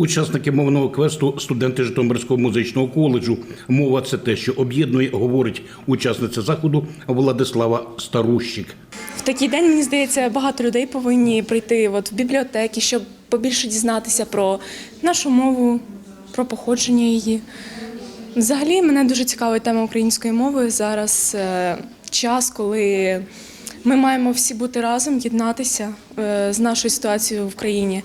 Учасники мовного квесту студенти Житомирського музичного коледжу. Мова це те, що об'єднує, говорить учасниця заходу Владислава Старущик. В такий день, мені здається, багато людей повинні прийти от в бібліотеки, щоб побільше дізнатися про нашу мову, про походження її. Взагалі, мене дуже цікавить тема української мови. Зараз е, час, коли ми маємо всі бути разом, єднатися е, з нашою ситуацією в країні.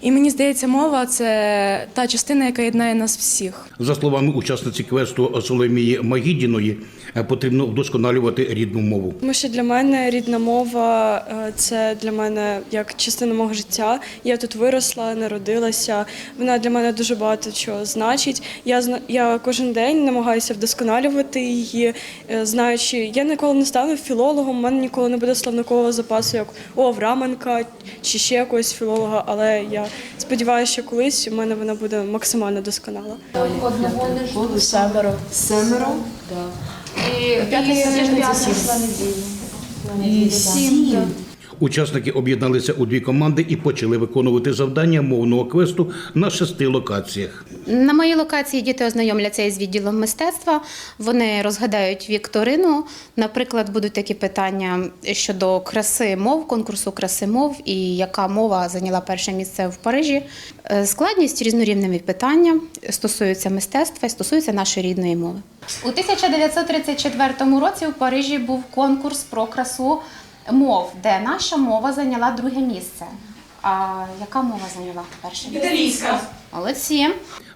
І мені здається, мова це та частина, яка єднає нас всіх. За словами учасниці квесту Соломії Магідіної, е, потрібно вдосконалювати рідну мову. Тому що для мене рідна мова е, це для мене як частина мого життя. Я тут виросла, народилася. Вона для мене дуже багато чого значить. Я я кожен день намагаюся вдосконалювати її, е, знаючи, я ніколи не стану філологом, у мене ніколи не буде словникового запасу, як о Авраменка чи ще якогось філолога, але я сподіваюся, що колись у мене вона буде максимально досконала. Семеро. Семеро? І п'ятий, сім. І сім. Учасники об'єдналися у дві команди і почали виконувати завдання мовного квесту на шести локаціях. На моїй локації діти ознайомляться із відділом мистецтва. Вони розгадають вікторину. Наприклад, будуть такі питання щодо краси мов, конкурсу краси мов і яка мова зайняла перше місце в Парижі. Е, Складність різнорівневі питання стосуються мистецтва і стосуються нашої рідної мови. У 1934 році в Парижі був конкурс про красу мов, де наша мова зайняла друге місце. А яка мова зайняла перше місце? Італійська. Молодці.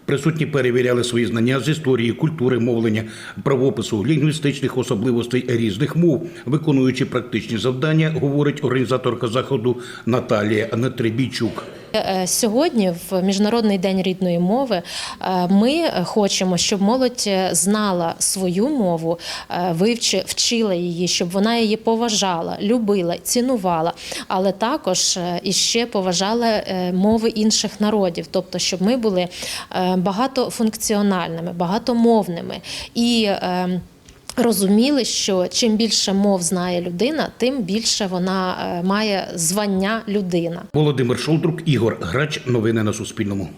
Присутні перевіряли свої знання з історії, культури, мовлення, правопису, лінгвістичних особливостей різних мов, виконуючи практичні завдання, говорить організаторка заходу Наталія Нетребійчук. Е, Сьогодні, в Міжнародний день рідної мови, е, ми хочемо, щоб молодь е, знала свою мову, е, вивчи- вчила її, щоб вона її поважала, любила, цінувала, але також е, іще поважала е, мови інших народів, тобто, щоб ми були е, багатофункціональними, багатомовними. І е, Розуміли, що чим більше мов знає людина, тим більше вона е, має звання людина. Володимир Шолдрук, Ігор Грач. Новини на Суспільному.